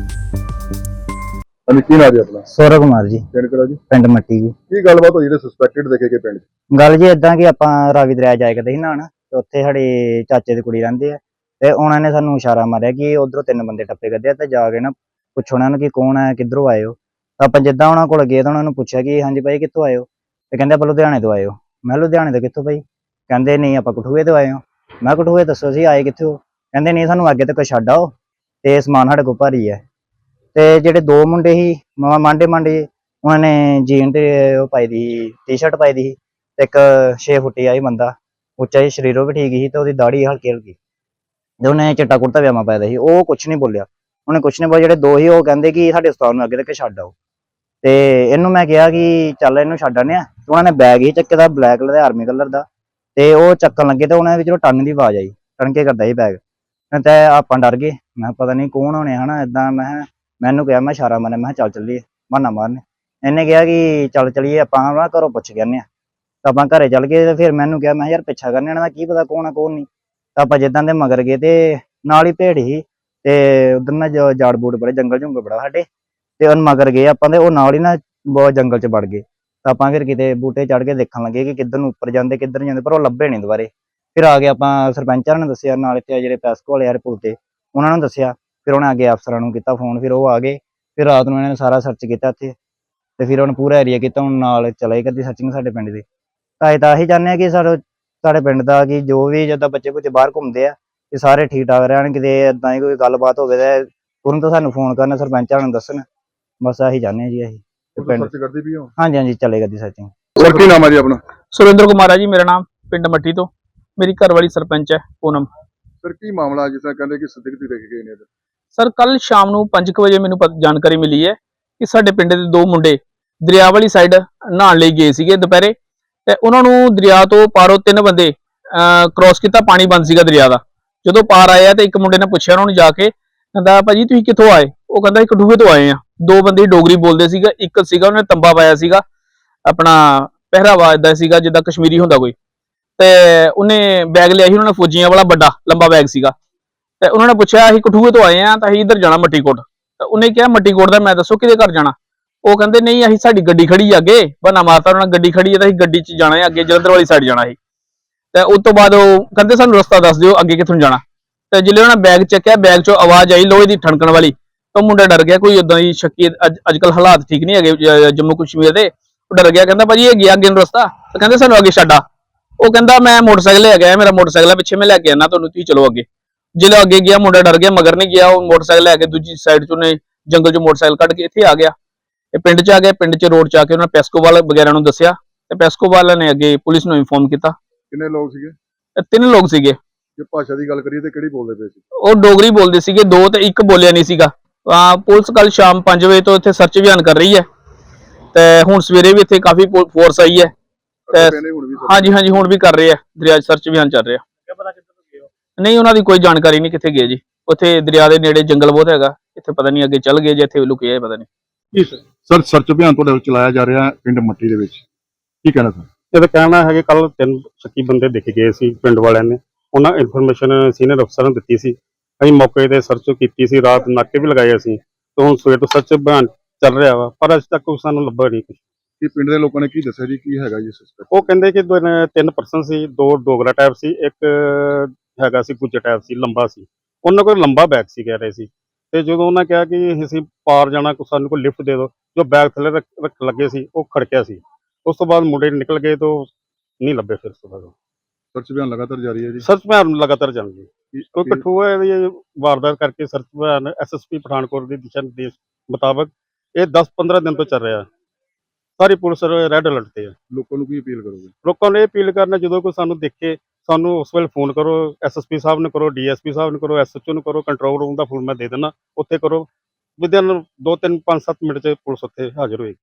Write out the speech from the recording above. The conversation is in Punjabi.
ਹਾਂਜੀ ਕੀ ਨਾਮ ਜੀ ਆਪਣਾ? ਸੌਰਵ ਕੁਮਾਰ ਜੀ। ਪਿੰਡ ਕਿਹੜਾ ਜੀ? ਪਿੰਡ ਮੱਟੀ ਜੀ। ਕੀ ਗੱਲਬਾਤ ਹੋਈ ਜਿਹੜੇ ਸਸਪੈਕਟਡ ਦੇਖੇ ਗਏ ਪਿੰਡ 'ਚ? ਗੱਲ ਜੀ ਇਦਾਂ ਕਿ ਆਪਾਂ ਰਾਵੀ ਦਰਿਆ ਜਾਇਆ ਕਰਦੇ ਸੀ ਨਹਾਉਣ ਤੇ ਉੱਥੇ ਸਾਡੇ ਚਾਚੇ ਦੀ ਕੁੜੀ ਰਹਿੰਦੀ ਹੈ ਤੇ ਉਹਨਾਂ ਨੇ ਸਾਨੂੰ ਇਸ਼ਾਰਾ ਮਾਰਿਆ ਕਿ ਉਧਰੋਂ ਤਿੰਨ ਬੰਦੇ ਟੱਪੇ ਕਰਦੇ ਆ ਤੇ ਜਾ ਕੇ ਨਾ ਪੁੱਛੋ ਉਹਨਾਂ ਨੂੰ ਕਿ ਕੌਣ ਹੈ ਕਿੱਧਰੋਂ ਆਏ ਹੋ ਤਾਂ ਆਪਾਂ ਜਿੱਦਾਂ ਉਹਨਾਂ ਕੋਲ ਗਏ ਤਾਂ ਉਹਨਾਂ ਨੂੰ ਪੁੱਛਿਆ ਕਿ ਹਾਂਜੀ ਭਾਈ ਕਿੱਥੋਂ ਆਏ ਹੋ ਤੇ ਕਹਿੰਦੇ ਆਪਾਂ ਲੁਧਿਆਣੇ ਤੋਂ ਆਏ ਹੋ ਮੈਂ ਲੁਧਿਆਣੇ ਤੋਂ ਕਿੱਥੋਂ ਭਾਈ? ਕਹਿੰਦੇ ਨਹੀਂ ਆਪਾਂ ਕਠੂਏ ਤੋਂ ਆਏ ਹਾਂ। ਮੈਂ ਕਠੂਏ ਦੱਸੋ ਸੀ ਆਏ ਕਿੱਥੋਂ? ਕਹਿੰਦੇ ਨਹੀਂ ਸਾਨੂੰ ਅੱਗੇ ਤੱਕ ਛੱਡ ਆਓ ਤੇ ਸਮਾਨ ਸਾਡੇ ਕੋਲ ਭਾਰੀ ਹੈ ਤੇ ਜਿਹੜੇ ਦੋ ਮੁੰਡੇ ਸੀ, ਮ- ਮਾਂਡੇ ਮਾਂਡੇ, ਉਹਨਾਂ ਨੇ ਜੀਨ ਤੇ ਉਹ ਪਾਈ ਦੀ ਟੀ-ਸ਼ਰਟ ਪਾਈ ਦੀ ਸੀ ਤੇ ਇੱਕ 6 ਫੁੱਟੀ ਆਈ ਬੰਦਾ, ਉੱਚਾ ਹੀ ਸਰੀਰੋਂ ਵੀ ਠੀਕ ਸੀ ਤੇ ਉਹਦੀ ਦਾੜੀ ਹਲਕੀ ਹਲਕੀ। ਤੇ ਉਹਨੇ ਚਿੱਟਾ ਕੁੜਤਾ ਪਜਾਮਾ ਪਾਇਆ ਸੀ, ਉਹ ਕੁਝ ਨਹੀਂ ਬੋਲਿਆ। ਉਹਨੇ ਕੁਝ ਨਹੀਂ ਬੋਲਿਆ, ਜਿਹੜੇ ਦੋ ਸੀ ਉਹ ਕਹਿੰਦੇ ਕਿ ਸਾਡੇ ਉਸਤਾਦ ਨੂੰ ਅੱਗੇ ਤੱਕ ਛੱਡ ਆਓ। ਤੇ ਇਹਨੂੰ ਮੈਂ ਕਿਹਾ ਕਿ ਚੱਲ ਇਹਨੂੰ ਛੱਡ ਆਨੇ ਆ ਤੇ ਉਹਨਾਂ ਨੇ ਬੈਗ ਹੀ ਚੱਕੇ ਦਾ ਬਲੈਕ ਕਲਰ ਦਾ ਆਰਮੀ ਕਲਰ ਦਾ। ਤੇ ਉਹ ਚੱਕਣ ਲੱਗੇ ਤੇ ਉਹਨਾਂ ਵਿੱਚੋਂ ਟੰਨ ਦੀ ਆਵਾਜ਼ ਆਈ ਟਣਕੇ ਕਰਦਾ ਸੀ ਬੈਗ। ਤੇ ਆਪਾਂ ਡਰ ਗਏ। ਮੈਂ ਕਿਹਾ, ਪਤਾ ਨਹੀਂ ਕੌਣ ਹੋਣੇ, ਹਨਾ ਇਦਾਂ ਮੈਂ ਮੈਨੂੰ ਕਿਹਾ, ਮੈਂ ਇਸ਼ਾਰਾ ਮਾਰਿਆ, ਮੈਂ ਕਿਹਾ ਚੱਲ ਚੱਲੀਏ, ਬਹਾਨਾ ਮਾਰਨੇ। ਇਹਨੇ ਕਿਹਾ ਕਿ ਚੱਲ ਚਲੀਏ, ਆਪਾਂ ਨਾ ਘਰੋਂ ਪੁੱਛ ਕੇ ਆਨੇ ਆ ਤਾਂ ਆਪਾਂ ਘਰੇ ਚੱਲ ਗਏ ਤੇ ਫਿਰ ਮੈਨੂੰ ਕਿਹਾ, ਮੈਂ ਕਿਹਾ ਯਾਰ ਪਿੱਛਾ ਕਰਨੇ ਇਹਨਾਂ ਦਾ ਕੀ ਪਤਾ ਕੌਣ ਆ, ਕੌਣ ਨਹੀਂ। ਤਾਂ ਆਪਾਂ ਜਿੱਦਾਂ ਦੇ ਮਗਰ ਗਏ ਤੇ ਨਾਲ ਹੀ ਭੇੜ ਸੀ ਤੇ ਉਧਰ ਨਾ ਜਾੜ ਬੂੜ ਬੜੇ, ਜੰਗਲ ਜੁੰਗਲ ਬੜਾ ਸਾਡੇ। ਤੇ ਉਹ ਮਗਰ ਗਏ ਆਪਾਂ ਤੇ ਉਹ ਨਾਲ ਹੀ ਨਾ ਬਹੁਤ ਜੰਗਲ ਚ ਵੜ ਗਏ। ਤਾਂ ਆਪਾਂ ਫਿਰ ਕਿਤੇ ਬੂਟੇ ਚੜ ਕੇ ਦੇਖਣ ਲੱਗੇ ਕਿ ਕਿੱਧਰ ਨੂੰ ਉੱਪਰ ਜਾਂਦੇ, ਕਿੱਧਰ ਨੂੰ ਜਾਂਦੇ, ਪਰ ਉਹ ਲੱਭੇ ਨਹੀਂ ਦੁਬਾਰੇ। ਫਿਰ ਆ ਕੇ ਆਪਾਂ ਸਰਪੰਚਾਂ ਨੂੰ ਦੱਸਿਆ, ਨਾਲ ਇੱਥੇ ਜਿਹੜੇ ਪੈਸਕੋ ਵਾਲੇ ਯਾਰ ਪੁਲ ਤੇ, ਉਹਨਾਂ ਨੂੰ ਦੱਸਿਆ ਫਿਰ ਉਹਨੇ ਅੱਗੇ ਅਫਸਰਾਂ ਨੂੰ ਕੀਤਾ ਫੋਨ ਫਿਰ ਉਹ ਆ ਗਏ ਫਿਰ ਰਾਤ ਨੂੰ ਇਹਨਾਂ ਨੇ ਸਾਰਾ ਸਰਚ ਕੀਤਾ ਇੱਥੇ ਤੇ ਫਿਰ ਉਹਨੇ ਪੂਰਾ ਏਰੀਆ ਕੀਤਾ ਹੁਣ ਨਾਲ ਚਲਾਈ ਕਰਦੀ ਸਰਚਿੰਗ ਸਾਡੇ ਪਿੰਡ ਦੀ। ਤਾਂ ਇਹ ਤਾਂ ਇਹੀ ਚਾਹੁੰਦੇ ਆ ਕਿ ਸਾਡੇ ਸਾਡੇ ਪਿੰਡ ਦਾ ਕਿ ਜੋ ਵੀ ਜਦੋਂ ਬੱਚੇ ਕੁਝ ਬਾਹਰ ਘੁੰਮਦੇ ਆ ਕਿ ਸਾਰੇ ਠੀਕ ਠਾਕ ਰਹਿਣ ਕਿਤੇ ਇਦਾਂ ਹੀ ਕੋਈ ਗੱਲਬਾਤ ਹੋਵੇ ਤਾਂ ਤੁਰੰਤ ਸਾਨੂੰ ਫੋਨ ਕਰਨ ਸਰਪੰਚਾਂ ਨੂੰ ਦੱਸਣ। ਬਸ ਆਹੀ ਚਾਹੁੰਦੇ ਆ ਜੀ ਅਸੀਂ ਸਰਚ ਕਰਦੀ ਵੀ ਹੋ ਹਾਂਜੀ ਹਾਂਜੀ ਚੱਲੇ ਕਰਦੀ ਸਰਚਿੰਗ ਸਰ ਕੀ ਨਾਮ ਹੈ ਜੀ ਆਪਣਾ? ਸੁਰਿੰਦਰ ਕੁਮਾਰ ਹੈ ਜੀ ਮੇਰਾ ਨਾਮ ਪਿੰਡ ਮੱਟੀ ਤੋਂ। ਮੇਰੀ ਘਰਵਾਲੀ ਸਰਪੰਚ ਹੈ ਪੂਨਮ। ਸਰ ਕੀ ਮਾਮਲਾ ਜਿਸ ਤਰ੍ਹਾਂ ਕਹਿੰਦੇ ਕਿ ਸਦਿਕ ਦੀ ਦੇਖੇ ਗਏ ਨੇ ਇੱਧਰ? ਸਰ ਕੱਲ ਸ਼ਾਮ ਨੂੰ 5 ਵਜੇ ਮੈਨੂੰ ਪਤ- ਜਾਣਕਾਰੀ ਮਿਲੀ ਹੈ ਕਿ ਸਾਡੇ ਪਿੰਡ ਦੇ ਦੋ ਮੁੰਡੇ ਦਰਿਆ ਵਾਲੀ ਸਾਈਡ ਨਹਾਉਣ ਲਈ ਗਏ ਸੀਗੇ ਦੁਪਹਿਰੇ ਤੇ ਉਹਨਾਂ ਨੂੰ ਦਰਿਆ ਤੋਂ ਪਾਰੋਂ ਤਿੰਨ ਬੰਦੇ ਕ੍ਰਾਸ ਕੀਤਾ, ਪਾਣੀ ਬੰਦ ਸੀਗਾ ਦਰਿਆ ਦਾ। ਜਦੋਂ ਪਾਰ ਆਇਆ ਤੇ ਇੱਕ ਮੁੰਡੇ ਨੇ ਪੁੱਛਿਆ ਉਹਨਾਂ ਨੂੰ ਜਾ ਕੇ, ਕਹਿੰਦਾ, ਭਾਜੀ, ਤੁਸੀਂ ਕਿੱਥੋਂ ਆਏ? ਉਹ ਕਹਿੰਦਾ, ਇੱਕ ਡੂਹੇ ਤੋਂ ਆਏ ਆ ਦੋ ਬੰਦੇ ਡੋਗਰੀ ਬੋਲਦੇ ਸੀਗਾ, ਇੱਕ ਸੀਗਾ, ਉਹਨੇ ਤੰਬਾ ਪਾਇਆ ਸੀਗਾ, ਆਪਣਾ ਪਹਿਰਾਵਾ ਇਦਾਂ ਸੀਗਾ, ਜਿੱਦਾਂ ਕਸ਼ਮੀਰੀ ਹੁੰਦਾ ਕੋਈ। ਤੇ ਉਹਨੇ ਬੈਗ ਲਿਆ ਸੀ, ਉਹਨਾਂ ਨੇ ਫੌਜੀਆਂ ਵਾਲਾ ਵੱਡਾ, ਲੰਬਾ ਬੈਗ ਸੀਗਾ। ਤੇ ਉਹਨਾਂ ਨੇ ਪੁੱਛਿਆ, ਅਸੀਂ ਕਠੂਏ ਤੋਂ ਆਏ ਆ ਤਾਂ ਅਸੀਂ ਇੱਧਰ ਜਾਣਾ ਮੱਟੀਕੋਟ। ਤੇ ਉਹਨੇ ਕਿਹਾ, ਮੱਟੀਕੋਟ ਦਾ ਮੈਂ ਦੱਸੋ ਕਿਹਦੇ ਘਰ ਜਾਣਾ? ਉਹ ਕਹਿੰਦੇ, ਨਹੀਂ, ਅਸੀਂ ਸਾਡੀ ਗੱਡੀ ਖੜੀ ਆ ਅੱਗੇ ਬਨਾ ਮਾਰਤਾ ਉਹਨਾਂ ਨੇ, ਗੱਡੀ ਖੜੀ ਹੈ ਤਾਂ ਅਸੀਂ ਗੱਡੀ 'ਚ ਜਾਣਾ ਹੈ, ਅੱਗੇ ਜਲੰਧਰ ਵਾਲੀ ਸਾਈਡ ਜਾਣਾ ਸੀ। ਤੇ ਉਸ ਤੋਂ ਬਾਅਦ ਉਹ ਕਹਿੰਦੇ, ਸਾਨੂੰ ਰਸਤਾ ਦੱਸ ਦਿਓ, ਅੱਗੇ ਕਿੱਥੋਂ ਜਾਣਾ। ਤੇ ਜਿਲੇ ਉਹਨਾਂ ਨੇ ਬੈਗ ਚੱਕਿਆ, ਬੈਗ 'ਚੋਂ ਆਵਾਜ਼ ਆਈ ਲੋਹੇ ਦੀ ਠਣਕਣ ਵਾਲੀ। ਤਾਂ ਮੁੰਡਾ ਡਰ ਗਿਆ, ਕੋਈ ਉਦਾਂ ਦੀ ਸ਼ੱਕੀ, ਅੱਜ ਕੱਲ ਹਾਲਾਤ ਠੀਕ ਨਹੀਂ ਹੈਗੇ ਜੰਮੂ ਕਸ਼ਮੀਰ ਦੇ। ਉਹ ਡਰ ਗਿਆ, ਕਹਿੰਦਾ, ਭਾਜੀ, ਇਹ ਗਿਆ ਅੱਗੇ ਨੂੰ ਰਸਤਾ? ਤਾਂ ਕਹਿੰਦੇ, ਸਾਨੂੰ ਅੱਗੇ ਛੱਡਾ ਉਹ ਕਹਿੰਦਾ, ਮੈਂ ਮੋਟਰਸਾਈਕਲ ਲੈ ਗਿਆ ਮੇਰਾ ਮੋਟਰਸਾਈਕਲ ਹੈ ਪਿੱਛੇ ਮੈਂ ਲੈ ਕੇ ਆਣਾ ਤੁਹਾਨੂੰ, ਤੁਸੀਂ ਚਲੋ ਅੱਗੇ। ਜਦੋਂ ਅੱਗੇ ਗਿਆ ਮੁੰਡਾ ਡਰ ਗਿਆ ਮਗਰ ਨਹੀਂ ਗਿਆ ਉਹ ਮੋਟਰਸਾਈਕਲ ਲੈ ਕੇ ਦੂਜੀ ਸਾਈਡ ਚੋਂ ਨੇ ਜੰਗਲ ਚੋਂ ਮੋਟਰਸਾਈਕਲ ਕੱਢ ਕੇ ਇੱਥੇ ਆ ਗਿਆ। ਇਹ ਪਿੰਡ 'ਚ ਆ ਗਿਆ ਪਿੰਡ 'ਚ ਰੋਡ 'ਚ ਆ ਕੇ ਉਹਨਾਂ ਪੈਸਕੋਵਾਲ ਵਗੈਰਾ ਨੂੰ ਦੱਸਿਆ ਤੇ ਪੈਸਕੋਵਾਲ ਨੇ ਅੱਗੇ ਪੁਲਿਸ ਨੂੰ ਇਨਫੋਰਮ ਕੀਤਾ। ਕਿੰਨੇ ਲੋਕ ਸੀਗੇ? ਇਹ ਤਿੰਨ ਲੋਕ ਸੀਗੇ। ਜੇ ਭਾਸ਼ਾ ਦੀ ਗੱਲ ਕਰੀਏ ਤੇ ਕਿਹੜੀ ਬੋਲਦੇ ਪਏ ਸੀ? ਉਹ ਡੋਗਰੀ ਬੋਲਦੇ ਸੀਗੇ ਦੋ ਤੇ ਇੱਕ ਬੋਲਿਆ ਨਹੀਂ ਸੀਗਾ। ਆ ਪੁਲਿਸ ਕੱਲ ਸ਼ਾਮ 5 ਵਜੇ ਤੋਂ ਇੱਥੇ ਸਰਚ ਅਭਿਆਨ ਕਰ ਰਹੀ ਹੈ। ਤੇ ਹੁਣ ਸਵੇਰੇ ਵੀ ਇੱਥੇ ਕਾਫੀ ਫੋਰਸ ਆਈ ਹੈ। ਹਾਂਜੀ ਹਾਂਜੀ ਹੁਣ ਵੀ ਕਰ ਰਹੇ ਆ ਦਰਿਆ ਸਰਚ ਅਭਿਆਨ ਚੱਲ ਰਿਹਾ। ਨਹੀਂ ਉਹਨਾਂ ਦੀ ਕੋਈ ਜਾਣਕਾਰੀ ਨਹੀਂ ਕਿੱਥੇ ਗਏ ਜੀ। ਉੱਥੇ ਦਰਿਆ ਦੇ ਨੇੜੇ ਜੰਗਲ ਬਹੁਤ ਹੈਗਾ। ਇੱਥੇ ਪਤਾ ਨਹੀਂ ਅੱਗੇ ਚੱਲ ਗਏ ਜੇ ਇੱਥੇ ਲੁਕੇ ਆ ਪਤਾ ਨਹੀਂ। ਸਰ ਸਰਚ ਅਭਿਆਨ ਤੁਹਾਡੇ ਵੱਲ ਚਲਾਇਆ ਜਾ ਰਿਹਾ ਪਿੰਡ ਮੱਟੀ ਦੇ ਵਿੱਚ। ਕੀ ਕਹਿਣਾ ਸਰ? ਇਹਦਾ ਕਹਿਣਾ ਹੈ ਕਿ ਕੱਲ ਤਿੰਨ ਸ਼ੱਕੀ ਬੰਦੇ ਦਿਖ ਗਏ ਸੀ ਪਿੰਡ ਵਾਲਿਆਂ ਨੇ। ਉਹਨਾਂ ਇਨਫੋਰਮੇਸ਼ਨ ਸੀਨੀਅਰ ਅਫਸਰਾਂ ਨੂੰ ਦਿੱਤੀ ਸੀ। ਅਸੀਂ ਮੌਕੇ ਤੇ ਸਰਚ ਕੀਤੀ ਸੀ ਰਾਤ ਨਾਕੇ ਵੀ ਲਗਾਏ ਅਸੀਂ। ਤੇ ਹੁਣ ਸਵੇਰ ਤੋਂ ਸਰਚ ਅਭਿਆਨ ਚੱਲ ਰਿਹਾ ਵਾ ਪਰ ਅਜੇ ਤੱਕ ਕੋਈ ਸਾਨੂੰ ਲੱਭਾ ਨਹੀਂ ਕੁਛ। ਕੀ ਪਿੰਡ ਦੇ ਲੋਕਾਂ ਨੇ ਕੀ ਦੱਸਿਆ ਜੀ? ਕੀ ਹੈਗਾ ਜੀ ਸਸਪੈਕਟ ਉਹ ਕਹਿੰਦੇ ਕਿ ਦੋ ਤਿੰਨ ਪਰਸਨ ਸੀ ਦੋ ਡੋਗਰਾ ਟਾਈਪ ਸੀ ਇੱਕ ਹੈਗਾ ਸੀ ਗੁੱਜਰ ਟਾਈਪ ਸੀ ਲੰਬਾ ਸੀ। ਉਹਨਾਂ ਕੋਲ ਲੰਬਾ ਬੈਗ ਸੀ ਕਹਿ ਰਹੇ ਸੀ। ਤੇ ਜਦੋਂ ਉਹਨਾਂ ਕਿਹਾ ਕਿ ਅਸੀਂ ਪਾਰ ਜਾਣਾ ਕੋ ਸਾਨੂੰ ਕੋਈ ਲਿਫਟ ਦੇ ਦਿਓ ਜੋ ਬੈਗ ਥੱਲੇ ਰੱਖ ਲੱਗੇ ਸੀ ਉਹ ਖੜਕਿਆ ਸੀ। ਉਸ ਤੋਂ ਬਾਅਦ ਮੁੰਡੇ ਨਿਕਲ ਗਏ ਤੋਂ ਨਹੀਂ ਲੱਭੇ ਫਿਰ ਤੋਂ ਬਾਅਦ। ਸਰਚ ਅਭਿਆਨ ਲਗਾਤਾਰ ਜਾਰੀ ਹੈ ਜੀ? ਸਰਚ ਅਭਿਆਨ ਲਗਾਤਾਰ ਚੱਲ ਰਹੀ ਹੈ। ਕੀ- ਕੋਈ ਕੀ- ਕਠੂਆ ਇਹ ਵਾਰਦਾਤ ਕਰਕੇ ਸਰਚ ਅਭਿਆਨ ਐਸਐਸਪੀ ਪਠਾਨਕੋਟ ਦੇ ਦਿਸ਼ਾ ਨਿਰਦੇਸ਼ ਮੁਤਾਬਕ ਇਹ 10-15 ਦਿਨ ਤੋਂ ਚੱਲ ਰਿਹਾ। ਸਾਰੀ ਪੁਲਿਸ ਰੈੱਡ ਅਲਰਟ ਤੇ ਹੈ। ਲੋਕਾਂ ਨੂੰ ਕੀ ਅਪੀਲ ਕਰੋਗੇ? ਲੋਕਾਂ ਨੂੰ ਇਹ ਅਪੀਲ ਕਰਨਾ ਜਦੋਂ ਕੋਈ ਸਾਨੂੰ ਦੇਖੇ ਸਾਨੂੰ ਉਸ ਵੇਲੇ ਫੋਨ ਕਰੋ ਐਸਐਸਪੀ ਸਾਹਿਬ ਨੂੰ ਕਰੋ ਡੀਐਸਪੀ ਸਾਹਿਬ ਨੂੰ ਕਰੋ ਐਸਐਚਓ ਨੂੰ ਕਰੋ ਕੰਟਰੋਲ ਰੂਮ ਦਾ ਫੋਨ ਮੈਂ ਦੇ ਦਿੰਦਾ, ਉੱਥੇ ਕਰੋ। ਵਿਦਿਨ 2 3 5 7 ਮਿੰਟ ਚ ਪੁਲਿਸ ਉੱਥੇ ਹਾਜ਼ਰ ਹੋਏਗੀ।